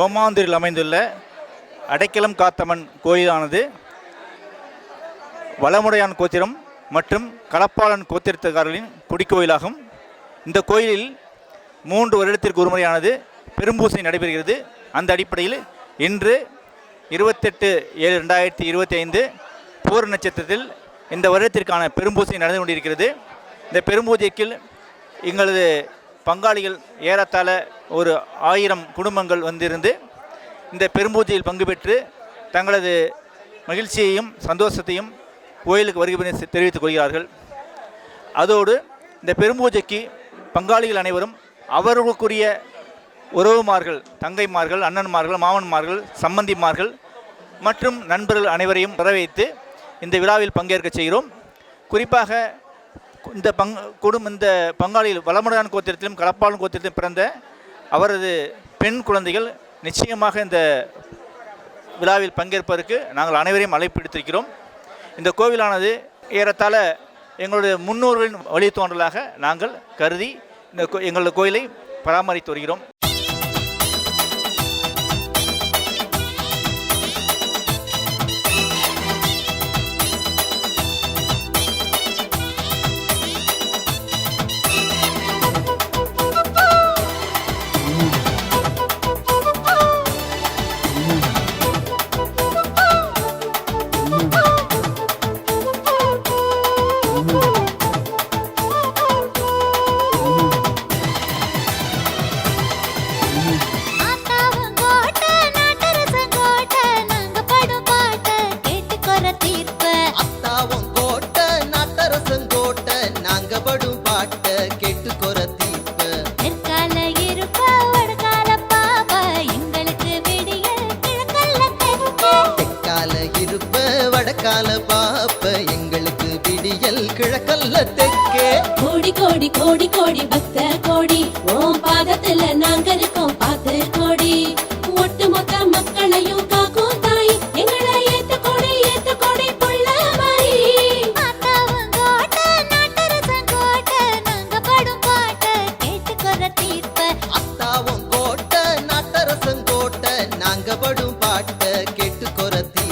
ஓமாந்தூரில் அமைந்துள்ள அடைக்கலம் காத்தம்மன் கோயிலானது வளமுடையான் கோத்திரம் மற்றும் களப்பாளன் கோத்திரத்துக்காரர்களின் குடிக்கோயிலாகும் இந்த கோயிலில் மூன்று வருடத்திற்கு ஒரு முறையானது பெரும்பூசை நடைபெறுகிறது. அந்த அடிப்படையில் இன்று இருபத்தெட்டு ஏழு ரெண்டாயிரத்தி இருபத்தி ஐந்து பூர நட்சத்திரத்தில் இந்த வருடத்திற்கான பெரும்பூசை நடந்து கொண்டிருக்கிறது. இந்த பெரும்பூஜைக்கு எங்களது பங்காளிகள் ஏறத்தாழ ஒரு ஆயிரம் குடும்பங்கள் வந்திருந்து இந்த பெரும்பூஜையில் பங்கு பெற்று தங்களது மகிழ்ச்சியையும் சந்தோஷத்தையும் கோயிலுக்கு வருகை தெரிவித்துக் கொள்கிறார்கள். அதோடு இந்த பெரும்பூஜைக்கு பங்காளிகள் அனைவரும் அவர்களுக்குரிய உறவுமார்கள் தங்கைமார்கள் அண்ணன்மார்கள் மாமன்மார்கள் சம்பந்திமார்கள் மற்றும் நண்பர்கள் அனைவரையும் வரவைத்து இந்த விழாவில் பங்கேற்க செய்கிறோம். குறிப்பாக இந்த பங் குடும்ப இந்த பங்காளியில் வளமுடையான் கோத்திரத்திலும் களப்பாளன் கோத்திரத்திலும் பிறந்த அவரது பெண் குழந்தைகள் நிச்சயமாக இந்த விழாவில் பங்கேற்பதற்கு நாங்கள் அனைவரையும் அழைப்பிடுத்திருக்கிறோம். இந்த கோவிலானது ஏறத்தாழ எங்களுடைய முன்னோர்களின் வழித்தோன்றலாக நாங்கள் கருதி இந்த கோ- எங்களது கோயிலை பராமரித்து வருகிறோம். நாங்க படும் பாட்ட கேட்டுக்கொற தீர்ப்ப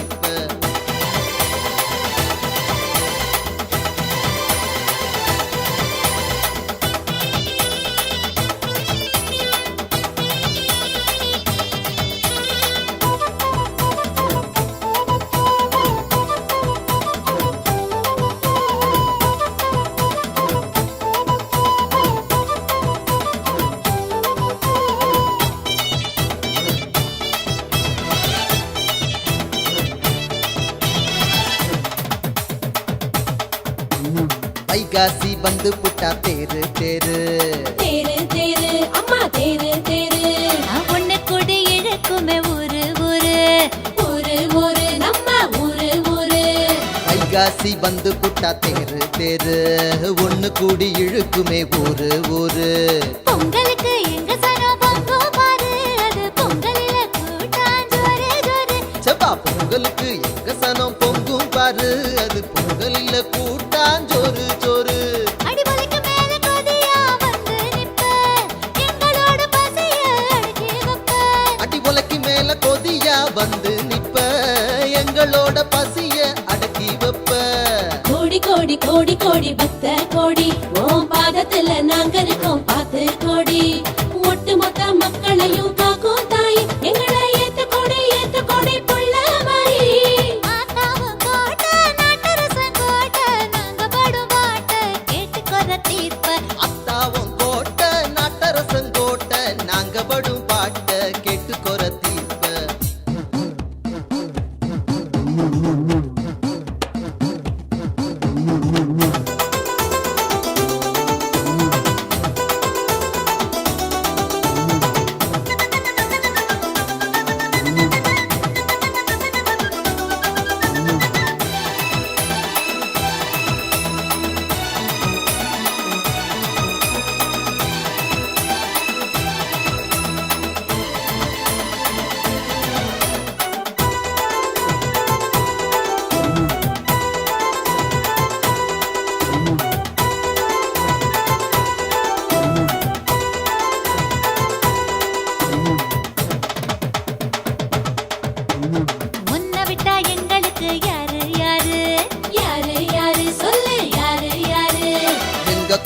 வைகாசி வந்து புட்டா தேரு தேரு. தேரு தேரு அம்மா தேரு தேரு. நான் உன்னை கொடி இழுக்குமே ஊரு ஊரு. ஊரு ஊரு நம்ம ஊரு ஊரு. வைகாசி வந்து புட்டா தேரு தேரு. ஒண்ணு கூடி இழுக்குமே ஊரு ஊரு. பொங்கலுக்கு எங்க சனம் பொங்கும் பாரு. அது பொங்கலில கூட்டாஞ்சோறு ஜோறு. செவ்வா பொங்கலுக்கு எங்க சனம் பொங்கும் பாரு. அது பொங்கலில் கூட்டாஞ்சோறு வந்து நிப்ப எங்களோட பசிய அடக்கி வைப்ப. கோடி கோடி கோடி கோடி பக்த கோடி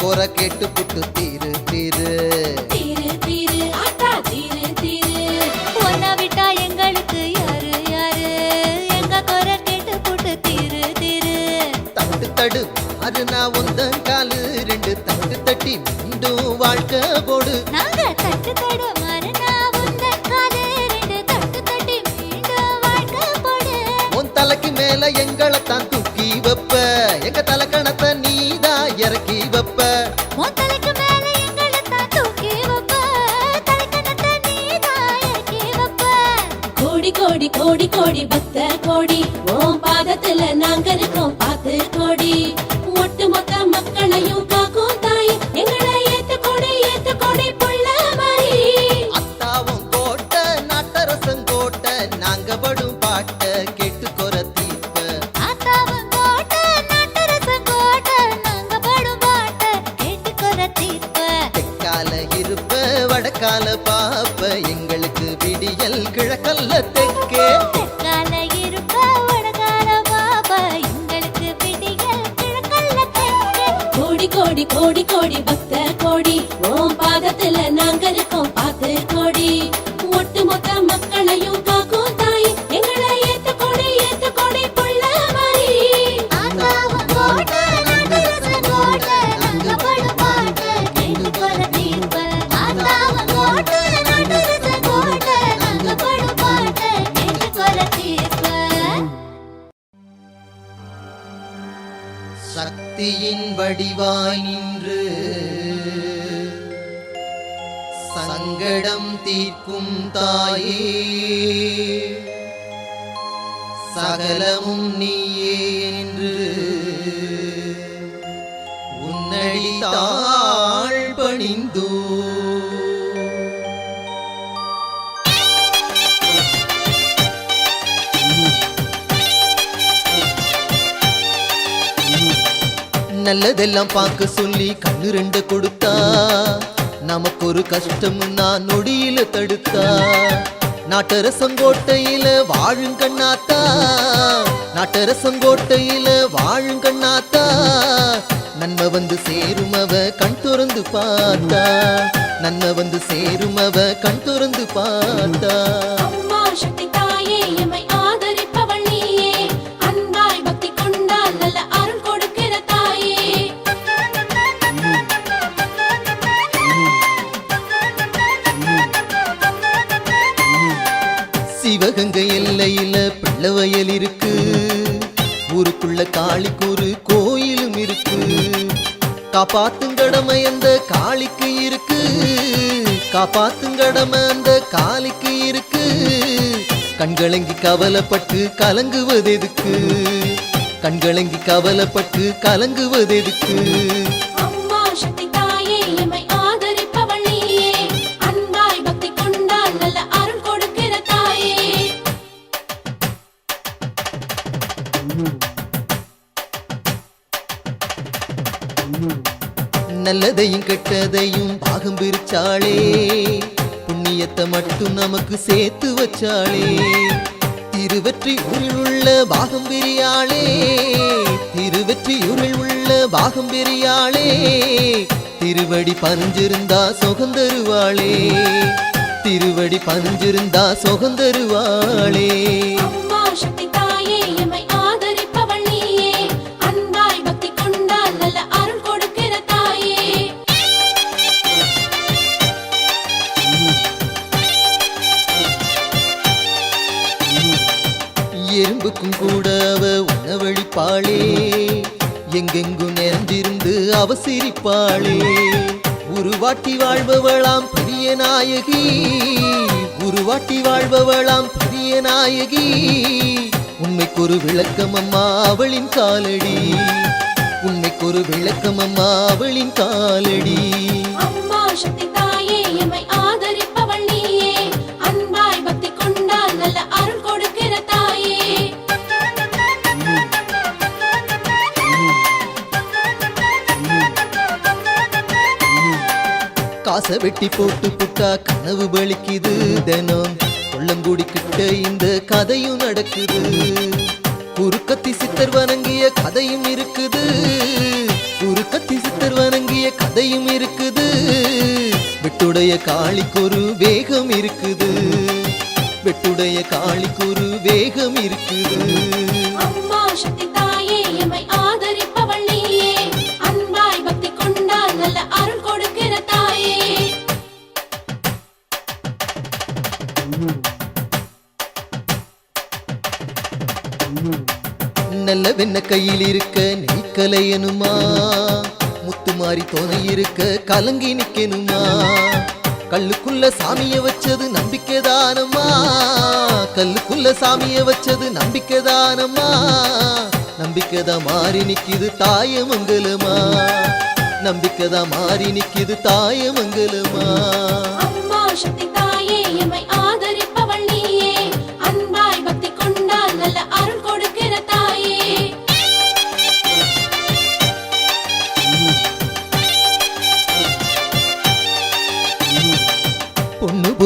குறை கேட்டு புட்டு தீ கோடி கோடி கோடி பக்த கோடி. ஓம் பாதத்துல நாங்க இருக்கோம் பார்த்து கோடி. கோடி கோடி கோடி சங்கடம் தீர்க்கும் தாயே. சகலமும் நீயே என்று உன்னழித்தாள் பணிந்தோ. நல்லதெல்லாம் பார்க்க சொல்லி கண்ணு ரெண்டு கொடுத்தா. நமக்கு ஒரு கஷ்டம் நான் நொடியில தடுத்தா. நாட்டரசங்கோட்டையில வாழும் கண்ணாத்தா. நாட்டரசங்கோட்டையில வாழும் கண்ணாத்தா. நன்மை வந்து சேரும் அவ கண் துறந்து பார்த்தா. நன்மை வந்து சேரும் அவ கண் துறந்து பார்த்தா. சிவகங்கை எல்லையில பிள்ளவயல் இருக்கு. ஊருக்குள்ள காளிக்கு ஒரு கோயிலும் இருக்கு. காப்பாத்தும் கடமை அந்த காளிக்கு இருக்கு. காப்பாத்தும் கடமை அந்த காளிக்கு இருக்கு. கண்களங்கி கவலைப்பட்டு கலங்குவது எதுக்கு கண்களங்கி கவலைப்பட்டு கலங்குவது எதுக்கு நல்லதையும் கெட்டதையும் பாகம் பிரிச்சாளே. புண்ணியத்தை மட்டும் நமக்கு சேர்த்து வச்சாளே. திருவற்றியூரில் உள்ள பாகம் பிரியாளே. திருவற்றியூரில் உள்ள பாகம் பிரியாளே. திருவடி பறிஞ்சிருந்தா சுகந்தருவாளே திருவடி பறிஞ்சிருந்தா சுகந்தருவாளே உணவழிப்பாளே எங்கெங்கும் நிறைந்திருந்து அவ சிரிப்பாளே. உருவாட்டி வாழ்பவளாம் பெரிய நாயகி. உருவாட்டி வாழ்பவளாம் பெரிய நாயகி. உண்மைக்கு ஒரு விளக்கம் அம்மா அவளின் காலடி. உண்மைக்கு ஒரு விளக்கம் அம்மா அவளின் காலடி. ஆசை வெட்டி போட்டு புட்டா கனவு பலிக்குது தினம். கொள்ளங்குடி கிட்ட இந்த கதையும் நடக்குது. குறுக்கத்தி சித்தர் வணங்கிய கதையும் இருக்குது. குறுக்கத்தி சித்தர் வணங்கிய கதையும் இருக்குது. வெட்டுடைய காளிக்கு ஒரு வேகம் இருக்குது. வெட்டுடைய காளிக்கொரு வேகம் இருக்குது. நல்ல வெண்ண கையில் இருக்க நீ கலையனுமா முத்து மாறி தோணை இருக்க கலங்கி நிக்கணுமா கல்லுக்குள்ள சாமிய வச்சது நம்பிக்கைதானம்மா கல்லுக்குள்ள சாமிய வச்சது நம்பிக்கைதானம்மா நம்பிக்கைதான் மாறி நிக்குது நம்பிக்கை நம்பிக்கைதான் மாறி நிக்குது தாயமங்கலமா அம்மா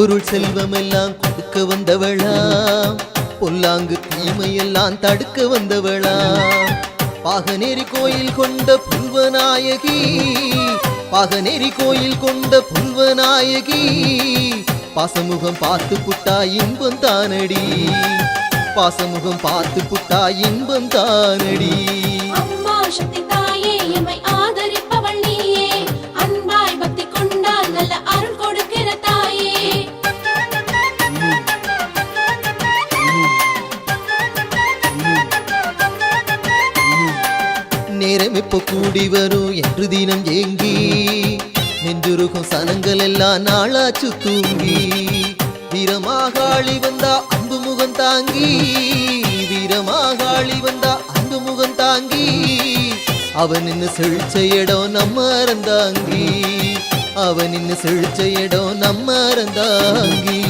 பொருள் செல்வம் எல்லாம் கொடுக்க வந்தவளா பொல்லாங்கு தீமையெல்லாம் தடுக்க வந்தவளா பாகநேரி கோயில் கொண்ட புல்வநாயகி பாகநேரி கோயில் கொண்ட புல்வநாயகி பாசமுகம் பார்த்து புட்டா இன்பம் தானடி. பாசமுகம் பார்த்து புட்டா இன்பம் தானடி. எப்போ கூடி வரும் என்று தினம் ஏங்கி நெஞ்சுருகும் சனங்கள் எல்லாம் நாளாச்சு தூங்கி வீரமாக ஆளி வந்தா அன்பு முகம் தாங்கி வீரமாக ஆளி வந்தா அன்பு முகம் தாங்கி அவன் நின்னு செழிச்ச இடம் நம்ம அறந்தாங்கி அவன் நின்னு செழிச்ச இடம் நம்ம அறந்தாங்கி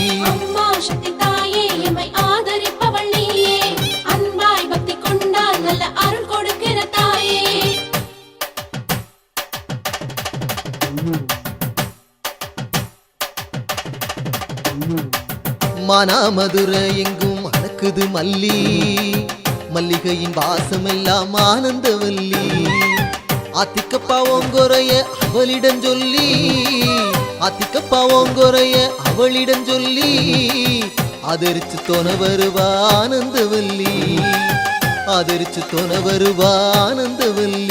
மானாமதுரை எங்கும் மணக்குது மல்லி. மல்லிகையின் வாசம் எல்லாம் ஆனந்தவல்லி. ஆத்திக்கப்பா ஓங்கொரைய அவளிடம் சொல்லி. ஆத்திக்கப்பா ஓங்கொரைய அவளிடம் சொல்லி. ஆதரிச்சு தொன வருவா ஆனந்தவல்லி. ஆதரிச்சு தொன வருவா ஆனந்தவல்லி.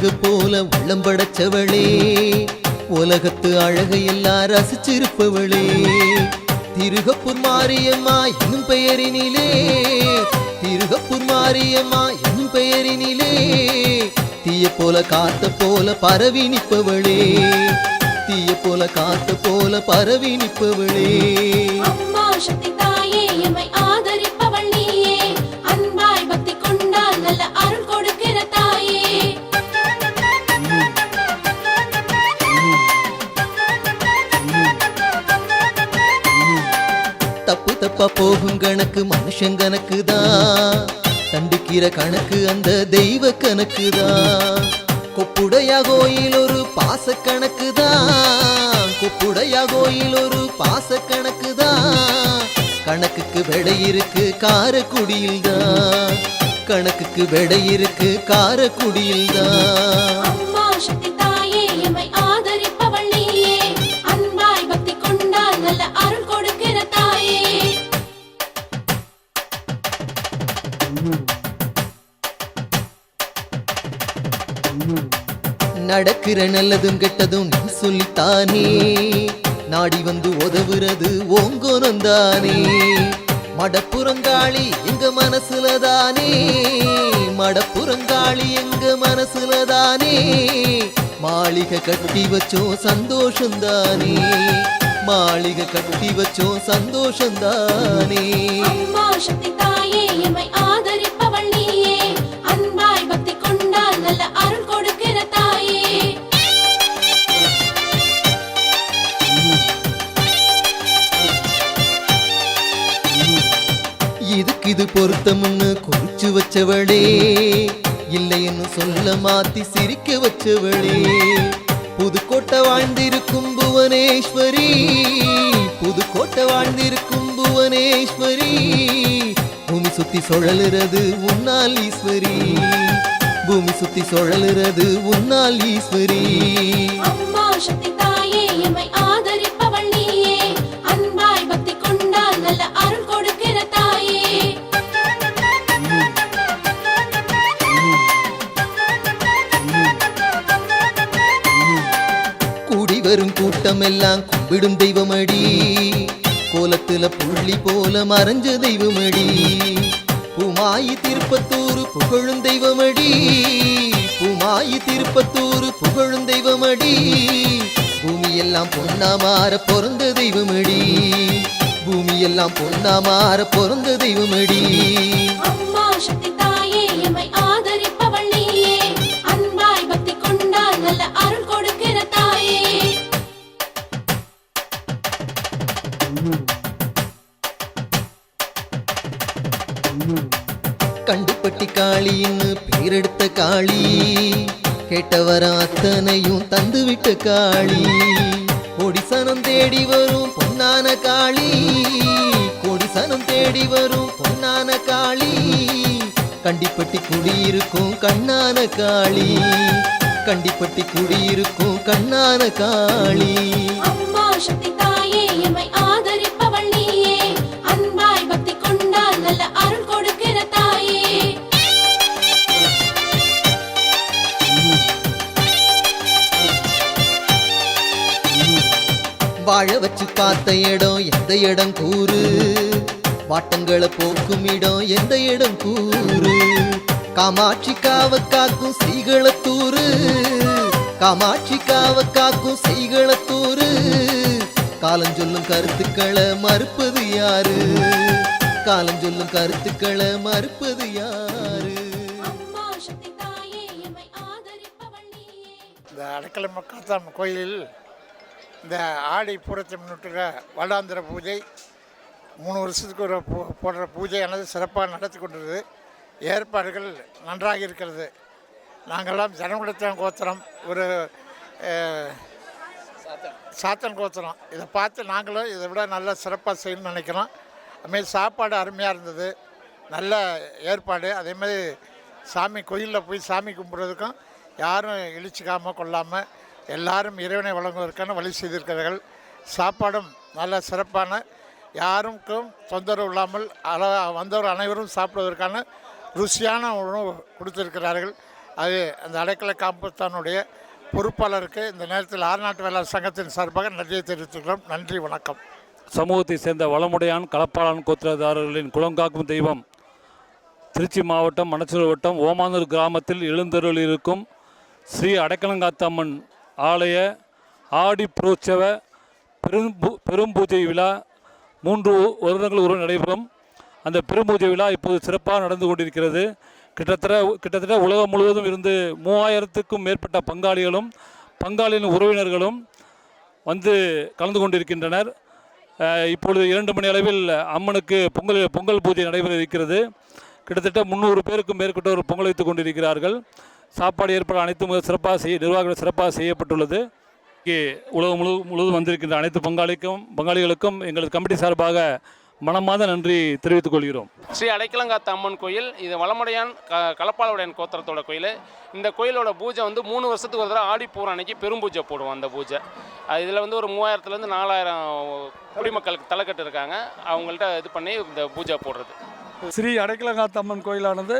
அழகு போல உள்ளம் படைச்சவளே. உலகத்து அழகை எல்லாம் ரசிச்சிருப்பவளே. திருகப்பூர் மாரியம்மா என்னும் பெயரினிலே. திருகப்பூர் மாரியம்மா என்னும் பெயரினிலே. தீய போல காத்த போல பரவி நிற்பவளே. தீய போல காத்த போல பரவி நிற்பவளே. தப்பு தப்பா போகும் கணக்கு மனுஷன் கணக்கு தான் தண்டிக்கிற கணக்கு அந்த தெய்வ கணக்கு தான் கொப்புடையா கோயில் ஒரு பாச கணக்கு தான் கொப்புடையா கோயில் ஒரு பாச கணக்கு தான் கணக்குக்கு விடை இருக்கு காரக்குடியில் தான் கணக்குக்கு விடை இருக்கு காரக்குடியில் தான் நடக்கிற நல்லதும் கெட்டதும் நீ சொல்லித்தானே. நாடி வந்து உதவுறது ஓங்கோனம் தானே மடப்புறங்காளி எங்க மனசுல தானே மடப்புறங்காளி எங்க மனசுல தானே மாளிகை கட்டி வச்சோம் சந்தோஷம் தானே மாளிகை கட்டி வச்சோம் சந்தோஷம் தானே சக்தி தாயே எம்மை இதுக்கு பொருத்தம்னு குறிச்சு வச்சவளே. இல்லைன்னு சொல்ல மாத்தி சிரிக்க வச்சவளே. புதுக்கோட்டை வாழ்ந்திருக்கும் புவனேஸ்வரி. புதுக்கோட்டை வாழ்ந்திருக்கும் புவனேஸ்வரி. பூமி சுத்தி சுழலுறது உன்னால் ஈஸ்வரி. பூமி சுத்தி சுழலுறது உன்னால் ஈஸ்வரி. அம்மா சக்தி கூடி கூட்டம் எல்லாம் கும்பிடும் தெய்வமடி. கோலத்துல புள்ளி போல மறைஞ்ச தெய்வமடி. புமாயி திருப்பத்தூர் புகழும் தெய்வமடி. புமாயி திருப்பத்தூர் புகழும் தெய்வமடி. பூமியெல்லாம் பொன்னா மாற பிறந்த தெய்வமடி. பூமியெல்லாம் பொன்னா மாற பிறந்த தெய்வமடி. அம்மா சக்தி எடுத்த காளி கேட்டவர அத்தனையும் தந்துவிட்ட காளி. கொடிசனம் தேடி வரும் பொன்னான காளி கொடிசனம் தேடி வரும் பொன்னான காளி. கண்டிப்பட்டி குடியிருக்கும் கண்ணான காளி கண்டிப்பட்டி குடியிருக்கும் கண்ணான காளி. வாழ வச்சு பார்த்த இடம் எந்த இடம் கூறு? வாட்டங்களை போக்கும் இடம் எந்த இடம் கூறு? காமாட்சி காவ காக்கும் செய்களத்தூரு காமாட்சி காவ காக்கும் செய்களத்தூரு காலம் சொல்லும் கருத்துக்களை மறுப்பது யாரு? காலம் சொல்லும் கருத்துக்களை மறுப்பது யாரு? அம்மா சக்தி தாயே எம்மை ஆதரிப்பவள் நீயே. இந்த அடைக்கல மக்காத்தாம் கோயிலில் இந்த ஆடி பூரத்தை முன்னிட்டுற வருடாந்திர பூஜை. மூணு வருஷத்துக்கு ஒரு போடுற பூஜையானது சிறப்பாக நடத்தி கொண்டிருது ஏற்பாடுகள் நன்றாக இருக்கிறது. நாங்கள்லாம் ஜனகுலத்தான் கோத்திரம் ஒரு சாத்தன் கோத்திரம். இதை பார்த்து நாங்களும் இதை விட நல்லா சிறப்பாக செய்யணும்னு நினைக்கிறோம். அதுமாரி சாப்பாடு அருமையாக இருந்தது. நல்ல ஏற்பாடு. அதேமாதிரி சாமி கோயிலில் போய் சாமி கும்பிட்றதுக்கும் யாரும் இழிச்சிக்காமல் கொள்ளாமல் எல்லாரும் இறைவனை வழங்குவதற்கான வழி செய்திருக்கிறார்கள். சாப்பாடும் நல்ல சிறப்பான யாருக்கும் தொந்தரவு இல்லாமல் அள வந்தவர் அனைவரும் சாப்பிடுவதற்கான ருசியான உணவு கொடுத்திருக்கிறார்கள். அது அந்த அடைக்கலை காம்பத்தானுடைய பொறுப்பாளருக்கு இந்த நேரத்தில் ஆறுநாட்டு வேளாண் சங்கத்தின் சார்பாக நன்றியை தெரிவித்துக்கிறோம் நன்றி வணக்கம். சமூகத்தை சேர்ந்த வளமுடையான் களப்பாளன் கோத்திரதாரர்களின் குளங்காக்கும் தெய்வம். திருச்சி மாவட்டம் மணச்சூர் வட்டம் ஓமானூர் கிராமத்தில் எழுந்தருள் இருக்கும் ஸ்ரீ அடைக்கலங்காத்தம்மன் ஆலய ஆடி புரோற்சவ பெரும் பூ- பெரும் பூஜை விழா மூன்று வருடங்கள் ஒரு நடைபெறும். அந்த பெரும்பூஜை விழா இப்போது சிறப்பாக நடந்து கொண்டிருக்கிறது. கிட்டத்தட்ட கிட்டத்தட்ட உலகம் முழுவதும் இருந்து மூவாயிரத்துக்கும் மேற்பட்ட பங்காளிகளும் பங்காளியின் உறவினர்களும் வந்து கலந்து கொண்டிருக்கின்றனர். இப்பொழுது இரண்டு மணி அளவில் அம்மனுக்கு பொங்கல் பொங்கல் பூஜை நடைபெற இருக்கிறது. கிட்டத்தட்ட முந்நூறு பேருக்கும் மேற்பட்டோர் பொங்கல் வைத்துக் கொண்டிருக்கிறார்கள். சாப்பாடு ஏற்பாடு அனைத்தும் மிக சிறப்பாக செய்ய நிர்வாகம் சிறப்பாக செய்யப்பட்டுள்ளது. இங்கே உலகம் முழு முழுவதும் வந்திருக்கின்ற அனைத்து பங்காளிக்கும் பங்காளிகளுக்கும் எங்களது கமிட்டி சார்பாக மனமாத நன்றி தெரிவித்துக் கொள்கிறோம். ஸ்ரீ அடைக்கலங்காத்த அம்மன் கோயில் இது வளமுடையான் க கலப்பாளுடையான் கோத்திரத்தோட கோயில். இந்த கோயிலோட பூஜை வந்து மூணு வருஷத்துக்கு ஒரு தடவை ஆடிப்பூரம் அன்னைக்கு பெரும் பூஜை போடுவோம் அந்த பூஜை. இதில் வந்து ஒரு மூவாயிரத்துலேருந்து நாலாயிரம் குடிமக்களுக்கு தலைக்கட்டு இருக்காங்க அவங்கள்ட்ட இது பண்ணி இந்த பூஜை போடுறது. ஸ்ரீ அடைக்கலங்காத்தம்மன் கோயிலானது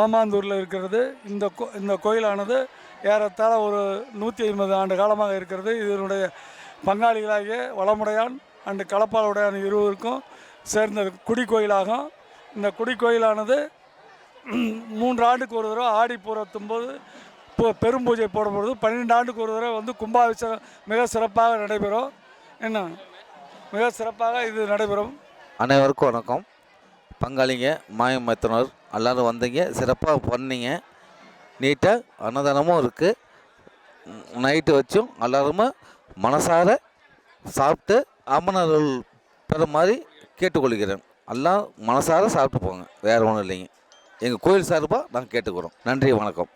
ஓமாந்தூரில் இருக்கிறது. இந்த கோ இந்த கோயிலானது ஏறத்தாழ ஒரு நூற்றி ஐம்பது ஆண்டு காலமாக இருக்கிறது. இதனுடைய பங்காளிகளாகிய வளமுடையான் அண்டு களப்பாலுடையான் இருவருக்கும் சேர்ந்த குடிக்கோயிலாகும் இந்த குடிக்கோயிலானது மூன்று ஆண்டுக்கு ஒரு தடவை ஆடி பூரத்தும்போது இப்போ பெரும் பூஜை போடும்பொழுது பன்னிரெண்டு ஆண்டுக்கு ஒரு தடவை வந்து கும்பாபிஷேகம் மிக சிறப்பாக நடைபெறும். என்ன? மிக சிறப்பாக இது நடைபெறும். அனைவருக்கும் வணக்கம். பங்காளிங்க மாயமத்தனர் எல்லோரும் வந்தீங்க சிறப்பாக பண்ணீங்க. நீட்டாக அன்னதானமும் இருக்குது நைட்டு வச்சும் எல்லாருமே மனசார சாப்பிட்டு அம்மனர்கள் பெற மாதிரி கேட்டுக்கொள்கிறேன். எல்லாம் மனசார சாப்பிட்டு போங்க வேறு ஒன்றும் இல்லைங்க. எங்கள் கோயில் சார்பாக நாங்கள் கேட்டுக்கிறோம். நன்றி வணக்கம்.